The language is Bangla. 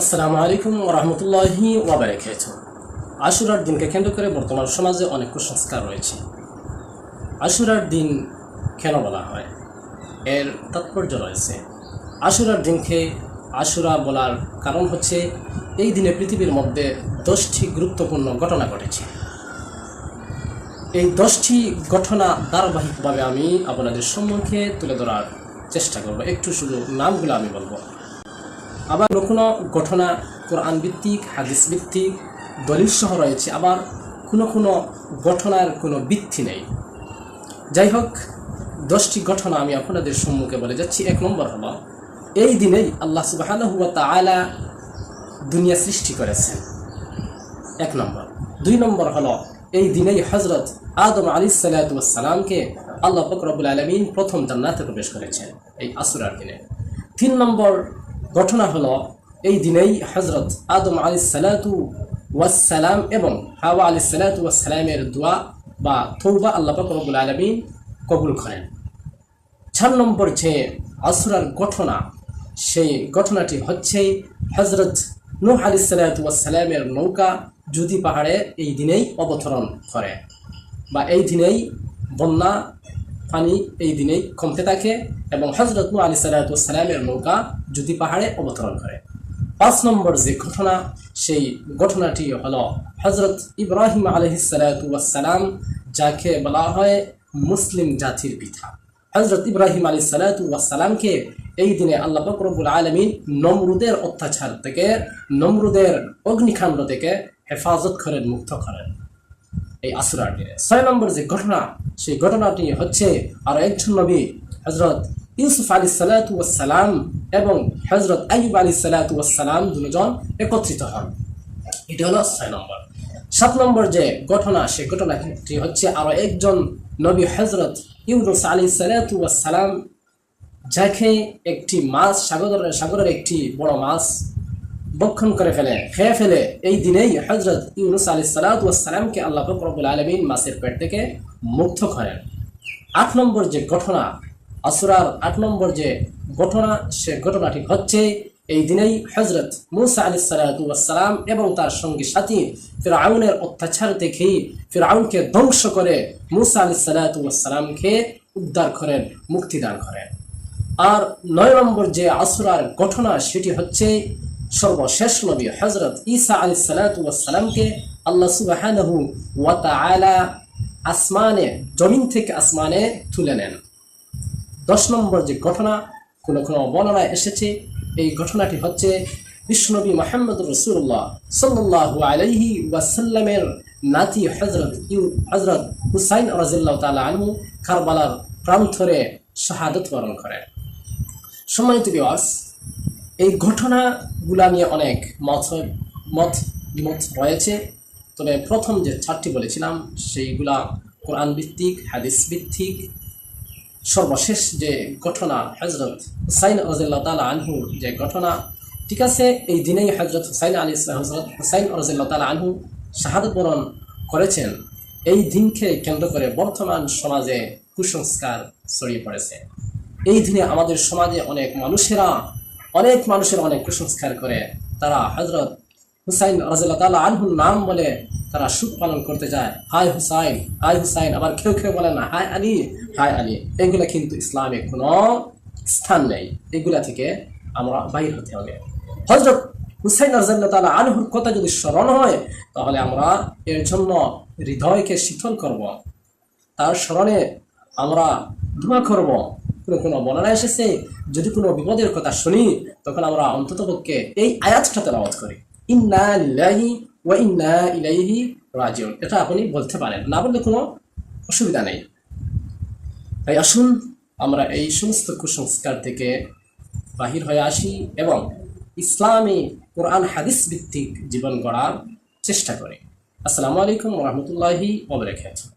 আসসালামু আলাইকুম ওরহমতুল্লাহি ওয়াবারাকাত আশুরার দিনকে কেন্দ্র করে বর্তমান সমাজে অনেক কুসংস্কার রয়েছে। আশুরার দিন কেন বলা হয়? এর তাৎপর্য রয়েছে। আশুরার দিনকে আশুরা বলার কারণ হচ্ছে, এই দিনে পৃথিবীর মধ্যে দশটি গুরুত্বপূর্ণ ঘটনা ঘটেছে। এই দশটি ঘটনা ধারাবাহিকভাবে আমি আপনাদের সম্মুখে তুলে ধরার চেষ্টা করব। একটু শুধু নামগুলো আমি বলব। আবার কোনো কোনো ঘটনা কোরআন ভিত্তিক হাদিস ভিত্তিক দলিল সহ রয়েছে, আবার কোনো কোনো ঘটনার কোনো ভিত্তি নেই। যাই হোক, দশটি ঘটনা আমি আপনাদের সম্মুখে বলে যাচ্ছি। এক নম্বর হল, এই দিনেই আল্লাহ সুবাহানহু ওয়া তাআলা দুনিয়া সৃষ্টি করেছেন। এক নম্বর। দুই নম্বর হল, এই দিনেই হজরত আদম আলী সালাতামকে আল্লাহ ফকরবুল আলমিন প্রথম জান্নাতে প্রবেশ করেছেন, এই আসুরার দিনে। তিন নম্বর ঘটনা হলো, এই দিনেই হজরত আদম আলী সালাতু ওয়াসালাম এবং হাওয়া আলী সালাতু ওয়াসালামের দোয়া বা থৌবা আল্লাহ ফকরবুল আলমিন কবুল করেন। চার নম্বর যে আসুরার ঘটনা, সেই ঘটনাটি হচ্ছে হজরত নূহ আলি সালামের নৌকা জুদি পাহাড়ে এই দিনেই অবতরণ করে বা এই দিনেই বন্যা পানি এই দিনেই কমতে থাকে এবং হজরত আলি সালামের নৌকা যদি পাহাড়ে অবতরণ করে। পাঁচ নম্বর যে ঘটনা, সেই ঘটনাটি হল হজরত ইব্রাহিম আলহিসাল্লাম যাকে বলা হয় মুসলিম জাতির পিতা। হজরত ইব্রাহিম আলী সালাতামকে এই দিনে আল্লাহ ফকরবুল আলমিন নমরুদের অত্যাচার থেকে, নমরুদের অগ্নিকাণ্ড থেকে হেফাজত করেন, মুক্ত করেন। এই আসুরার দিনে ছয় নম্বর যে ঘটনা, সেই ঘটনাটি হচ্ছে আরও একজন নবী হজরত ইউসুফ আলী সালাতাম এবং হজরত আইব আলী সালাতাম দুজন একত্রিত হন। এটি হলো ছয় নম্বর। সাত নম্বর যে ঘটনা সে ঘটনাটি হচ্ছে আরও একজন নবী হজরত ইউনুস আলী সালাম যাকে একটি মাছ, সাগরের সাগরের একটি বড় মাছ বক্ষণ করে ফেলে, খেয়ে ফেলে। এই দিনেই হজরত ইউনুস আলী সালাতামকে আল্লাহ ফকরবুল আলমিন মাছের পেট থেকে মুক্ত করেন। আট নম্বর যে ঘটনা আসুরার আট নম্বর যে ঘটনা, সে ঘটনাটি হচ্ছে এই দিনেই হজরত মুসা আলি সালাম এবং তার সঙ্গী সাথী ফিরাউনের অত্যাচার দেখেই ফিরাউনকে ধ্বংস করে মুসা আলি সালামকে উদ্ধার করেন, মুক্তিদান করেন। আর নয় নম্বর যে আসুরার ঘটনা, সেটি হচ্ছে সর্বশেষ নবী হজরত ঈসা আলি সালাতামকে আল্লাহ সুবাহ আসমানে, জমিন থেকে আসমানে তুলে নেন। দশ নম্বর যে ঘটনা, কোনো কোনো বর্ণনায় এসেছে, এই ঘটনাটি হচ্ছে বিষ্ণবী মাহমুদ রসুল্লাহ সাল্লাহ আলাইহি ওয়াসাল্লামের নাতি হজরত ইউ হজরত হুসাইন রাজিল্লাহ তালা আনহু কারবালার প্রান্তরে শাহাদত বরণ করেন। সম্মানিত বিবাস এই ঘটনাগুলা নিয়ে অনেক মত মত বিমত রয়েছে। তবে প্রথম যে চারটি বলেছিলাম, সেইগুলা কোরআন ভিত্তিক, হাদিস ভিত্তিক। সর্বশেষ যে ঘটনা হজরত হুসাইন রাজিল্লাহ তালা আনহু যে ঘটনা, ঠিক আছে, এই দিনেই হজরত হুসাইন আলী ইসলাম হজরত হুসাইন রাজিল্লাহ তালা আনহু শাহাদত করেছেন। এই দিনকে কেন্দ্র করে বর্তমান সমাজে কুসংস্কার ছড়িয়ে পড়েছে। এই দিনে আমাদের সমাজে অনেক মানুষেরা অনেক মানুষের অনেক কুসংস্কার করে। তারা হজরত হুসাইন রাজিল্লাহ তালা আনহুর নাম বলে তারা সুখ পালন করতে যায়। হাই হুসাইন, হায় হুসাইন, আবার কেউ কেউ বলে না, হায় আলী হায় আলী। এগুলা কিন্তু ইসলামে কোনো স্থান নেই। এগুলা থেকে আমরা বাইর হতে হবে। হজরত হুসাইন রাজাল্লাহ তালা আনহুর কথা যদি স্মরণ হয়, তাহলে আমরা এর জন্য হৃদয়কে শীতল করব। তার স্মরণে আমরা ধোঁয়া করব। কোনো কোনো বর্ণনা এসেছে, যদি কোনো বিপদের কথা শুনি, তখন আমরা অন্ততপক্ষে এই আয়াতটা তেলাওয়াত করি। ইন্না লিল্লাহি ওয়া ইন্না ইলাইহি রাজিউন। এটা আপনি বলতে পারেন, না বললে কোনো অসুবিধা নেই। তাই আসুন, আমরা এই সমস্ত কুসংস্কার থেকে বাহির হয়ে আসি এবং ইসলামী কোরআন হাদিস ভিত্তিক জীবন গড়ার চেষ্টা করি। আসসালামু আলাইকুম রহমতুল্লাহি ওবরাকাতুহু